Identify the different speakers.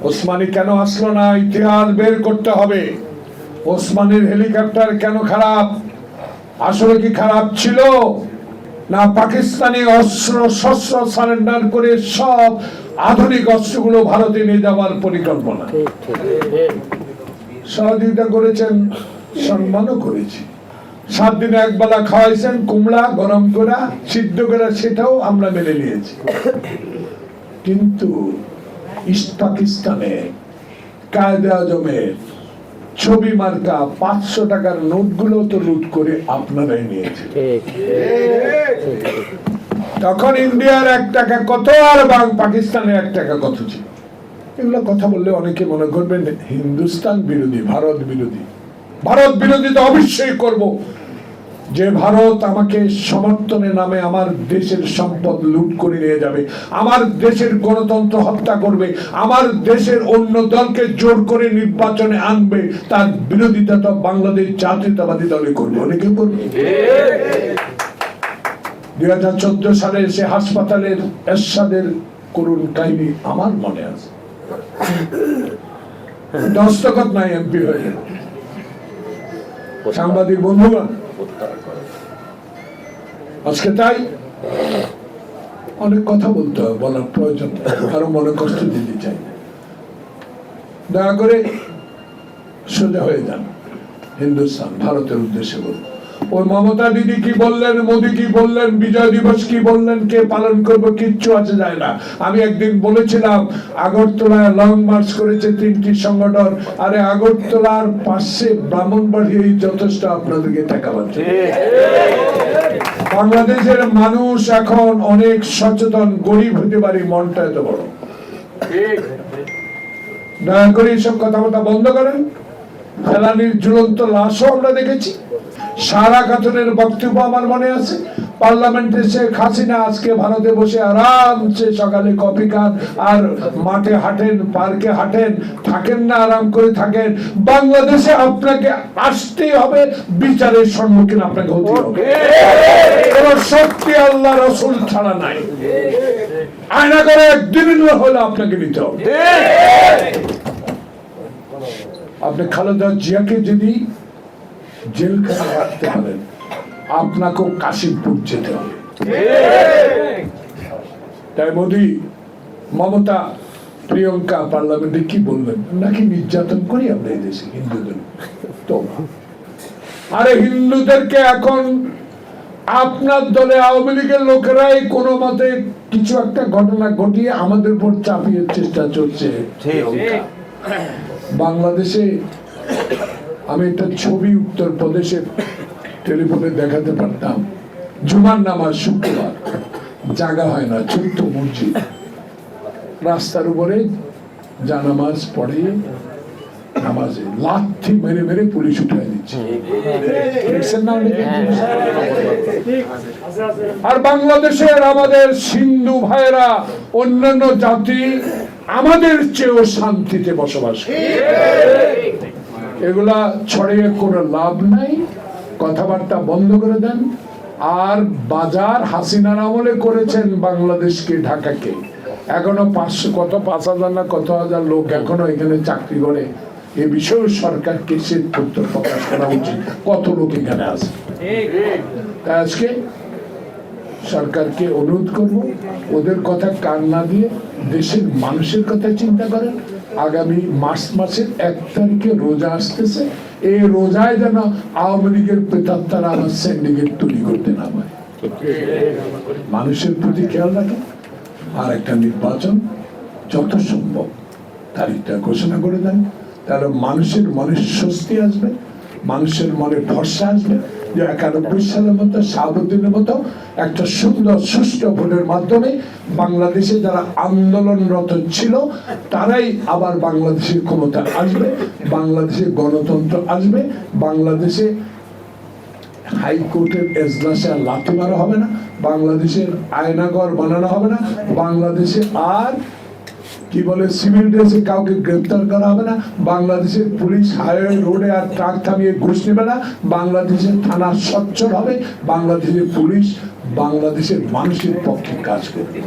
Speaker 1: ওসমানী কেন আসলো না? ইতিহাস বের করতে হবে। ওসমানের হেলিকপ্টার কেন খারাপ? আসলে কি খারাপ ছিল? না পাকিস্তানি অস্ত্র, শস্ত্র সারেন্ডার করে সব আধুনিক অস্ত্রগুলো ভারতে নিয়ে যাওয়ার পরিকল্পনা। সহযোগিতা করেছেন, সম্মানও করেছি। সাত দিনে একবেলা খাওয়াইছেন, কুমড়া গরম করা, সিদ্ধ করা, সেটাও আমরা মেনে নিয়েছি। কিন্তু ইস্ট পাকিস্তানে কায়দে আজমের ছবি মার্কা পাঁচশো টাকার নোটগুলো তো লুট করে আপনারাই নিয়েছেন। তখন ইন্ডিয়ার এক টাকা কত আর বাং পাকিস্তানের এক টাকা কত ছিল? এগুলো কথা বললে অনেকে মনে করবেন হিন্দুস্তান বিরোধী ভারত বিরোধী। ভারত বিরোধী তো অবশ্যই করব। যে ভারত আমাকে সমর্থনের নামে আমার দেশের সম্পদ লুট করে নিয়ে যাবে, আমার দেশের গণতন্ত্র হত্যা করবে, আমার দেশের অন্য দলকে জোর করে নির্বাচনে আনবে, তার বিরোধিতা তো বাংলাদেশ জাতীয়তাবাদী দলে করবে। অনেকে করবে। দুই হাজার চোদ্দ সালে সে হাসপাতালের এরশাদের করুণ কাহিনী আমার মনে আছে। দস্তখত নাই এমপি হয়ে। সাংবাদিক বন্ধুগণ আজকে তাই অনেক কথা বলতে হবে, বলার প্রয়োজন কারও মনে কষ্ট দিতে চাই। দয়া করে সোজা হয়ে যান, হিন্দুস্তান, ভারতের উদ্দেশ্যে বলুন। ওই মমতা দিদি কি বললেন, মোদী কি বললেন, বিজয় দিবস কি বললেন, কে পালন করব কিচ্ছু আছে যায় না। আমি একদিন বলেছিলাম, আগরতলায় লং মার্চ করেছে তিনটি সংগঠন। আরে আগরতলার পাশে ব্রাহ্মণবাড়ি যথেষ্ট আপনাদেরকে টাকা পাচ্ছে বাংলাদেশের মানুষ এখন অনেক সচেতন, গরিব হতে পারি, মনটা এত বড়। দয়া করে এইসব কথাবার্তা বন্ধ করেন। ফেলানির ঝুলন্ত লাশও আমরা দেখেছি। সারা খাতুনের বক্তব্য আমার মনে আছে। পার্লামেন্টে শেখ হাসিনা আজকে ভারতে বসে আরামসে সকালে কফি খান আর মাঠে হাঁটেন পার্কে হাঁটেন থাকেন না আরাম করে থাকেন। বাংলাদেশে আপনাকে আসতেই হবে বিচারের সম্মুখীন আপনাকে হতে হবে। কোন সত্যি আল্লাহ রসুল ছাড়া নাই। আয়না করে একদিন হলে আপনাকে নিতে হবে। আপনি খালেদা জিয়াকে যদি জেলখানে রাখতে পারেন। আপনাকেও কাশিমপুর যেতে হবে। তাই মোদি মমতা প্রিয়ঙ্কা পার্লামেন্টে কি বলবেন? নাকি নির্যাতন করি আমরা এই দেশে হিন্দুদের? তো আরে হিন্দুদেরকে এখন আপনার দলে আওয়ামী লীগের লোকেরাই কোনো মতে কিছু একটা ঘটনা ঘটিয়ে আমাদের উপর চাপিয়ে চেষ্টা চলছে বাংলাদেশে আমি একটা ছবি উত্তর প্রদেশের টেলিফোনে দেখাতে পারতাম। জুমার নামাজ শুক্রবার। জায়গা হয় না ছোট্ট মসজিদ। রাস্তার উপরে জানামাজ পড়ে, নামাজে লাথি মেরে মেরে পুলিশ উঠাই দিচ্ছে। আর বাংলাদেশের আমাদের সিন্ধু ভাইরা অন্যান্য জাতি আমাদের চেয়েও শান্তিতে বসবাস করে। এগুলা ছড়িয়ে কোনো লাভ নাই, কথাবার্তা বন্ধ করে দেন। আর বাজার হাসিনার আমলে করেছেন বাংলাদেশকে, ঢাকাকে। এখনও পাঁচশো কত পাঁচ হাজার না কত হাজার লোক এখনও এখানে চাকরি করে। এ বিষয়েও সরকারকে শ্বেত পত্র প্রকাশ করা উচিত। কত লোক এখানে আছে? তাই আজকে সরকারকে অনুরোধ করব, ওদের কথা কান না দিয়ে দেশের মানুষের কথা চিন্তা করেন। আগামী মার্চ মাসের এক তারিখে রোজা আসতেছে। এই রোজায় যেন আওয়ামী লীগের প্রেতাত্মারা আমার সিন্ডিকেট তৈরি করতে না পারে। মানুষের প্রতি খেয়াল রাখেন আর একটা নির্বাচন যত সম্ভব তারিখটা ঘোষণা করে দেন। তাহলে মানুষের মনে স্বস্তি আসবে। মানুষের মনে ভরসা আসবে যে একানব্বই সালের মতো শাহাবুদ্দিনের মতো একটা সুন্দর, সুষ্ঠু ভোটের মাধ্যমে বাংলাদেশে যারা আন্দোলনরত ছিল, তারাই আবার বাংলাদেশের ক্ষমতা আসবে, বাংলাদেশে গণতন্ত্র আসবে, বাংলাদেশে হাইকোর্টের এজলাসে আর লাথি মারা হবে না, বাংলাদেশের আয়নাগর বানানো হবে না, বাংলাদেশে আর কি বলে সিভিল ড্রেসে কাউকে গ্রেফতার করা হবে না, বাংলাদেশের পুলিশ হাইওয়ে রোডে আর ট্রাক থামিয়ে ঘুষ নেবে না, বাংলাদেশের থানা সচ্ছল হবে বাংলাদেশের পুলিশ বাংলাদেশের মানুষের পক্ষে কাজ করবে।